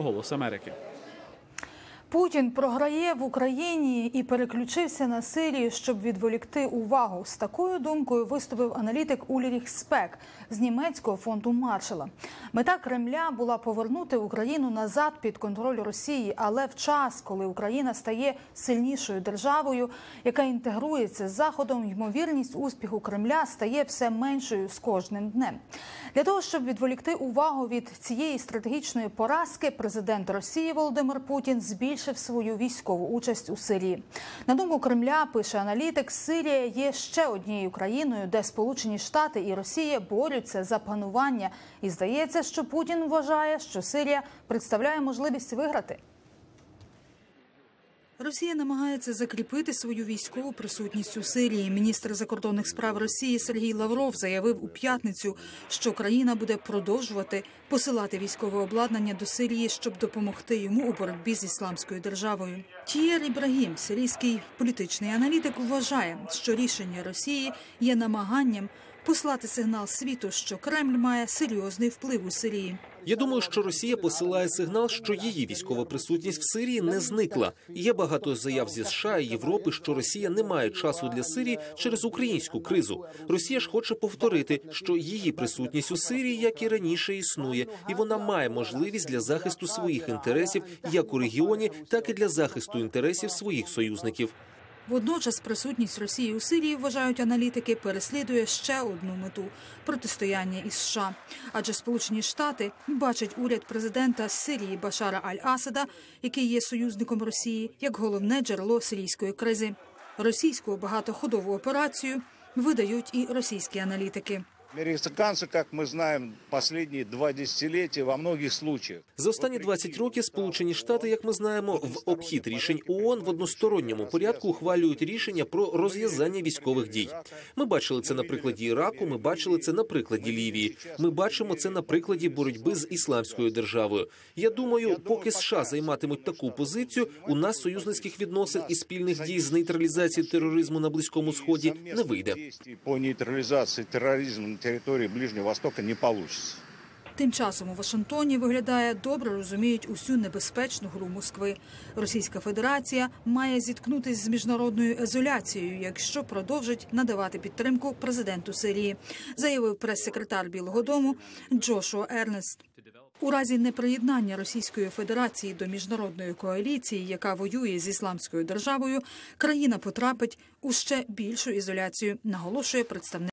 å holde seg. Путін програє в Україні і переключився на Сирію, щоб відволікти увагу. З такою думкою виступив аналітик Ульріх Спек з німецького фонду Маршала. Мета Кремля була повернути Україну назад під контроль Росії, але в час, коли Україна стає сильнішою державою, яка інтегрується з заходом, ймовірність успіху Кремля стає все меншою з кожним днем. Для того щоб відволікти увагу від цієї стратегічної поразки, президент Росії Володимир Путін збільшив свою військову участь у Сирії. На думку Кремля, пише аналітик, Сирія є ще однією країною, де Сполучені Штати і Росія борються за панування. І здається, що Путін вважає, що Сирія представляє можливість виграти. Росія намагається закріпити свою військову присутність у Сирії. Міністр закордонних справ Росії Сергій Лавров заявив у п'ятницю, що країна буде продовжувати посилати військове обладнання до Сирії, щоб допомогти йому у боротьбі з ісламською державою. Тієр Ібрагім, сирійський політичний аналітик, вважає, що рішення Росії є намаганням послати сигнал світу, що Кремль має серйозний вплив у Сирії. Я думаю, що Росія посилає сигнал, що її військова присутність в Сирії не зникла. Є багато заяв зі США і Європи, що Росія не має часу для Сирії через українську кризу. Росія ж хоче повторити, що її присутність у Сирії, як і раніше, існує, і вона має можливість для захисту своїх інтересів як у регіоні, так і для захисту інтересів своїх союзників. Водночас присутність Росії у Сирії, вважають аналітики, переслідує ще одну мету протистояння із США. Адже Сполучені Штати бачать уряд президента Сирії Башара Аль-Асада, який є союзником Росії, як головне джерело сирійської кризи. Російську багатоходову операцію видають і російські аналітики. Американцы, как мы знаем, последние два десятилетия во многих случаях За останні 20 років Сполучені Штати, як ми знаємо, в обхід рішень ООН в односторонньому порядку ухвалюють рішення про розв'язання військових дій. Ми бачили це на прикладі Іраку. Ми бачили це на прикладі Лівії. Ми бачимо це на прикладі боротьби з ісламською державою. Я думаю, поки США займатимуть таку позицію, у нас союзницьких відносин і спільних дій з нейтралізації тероризму на близькому сході не вийде. по нейтрализации терроризма на территории Ближнего Востока не получится. Тим часом у Вашингтоні виглядає добре розуміють усю небезпечну гру Москви. Російська Федерація має зіткнутися з міжнародною ізоляцією, якщо продовжить надавати підтримку президенту Сирії, заявив прес-секретар Білого Дому Джошуа Ернест. У разі неприєднання Російської Федерації до міжнародної коаліції, яка воює з ісламською державою, країна потрапить у ще більшу ізоляцію, наголошує представник.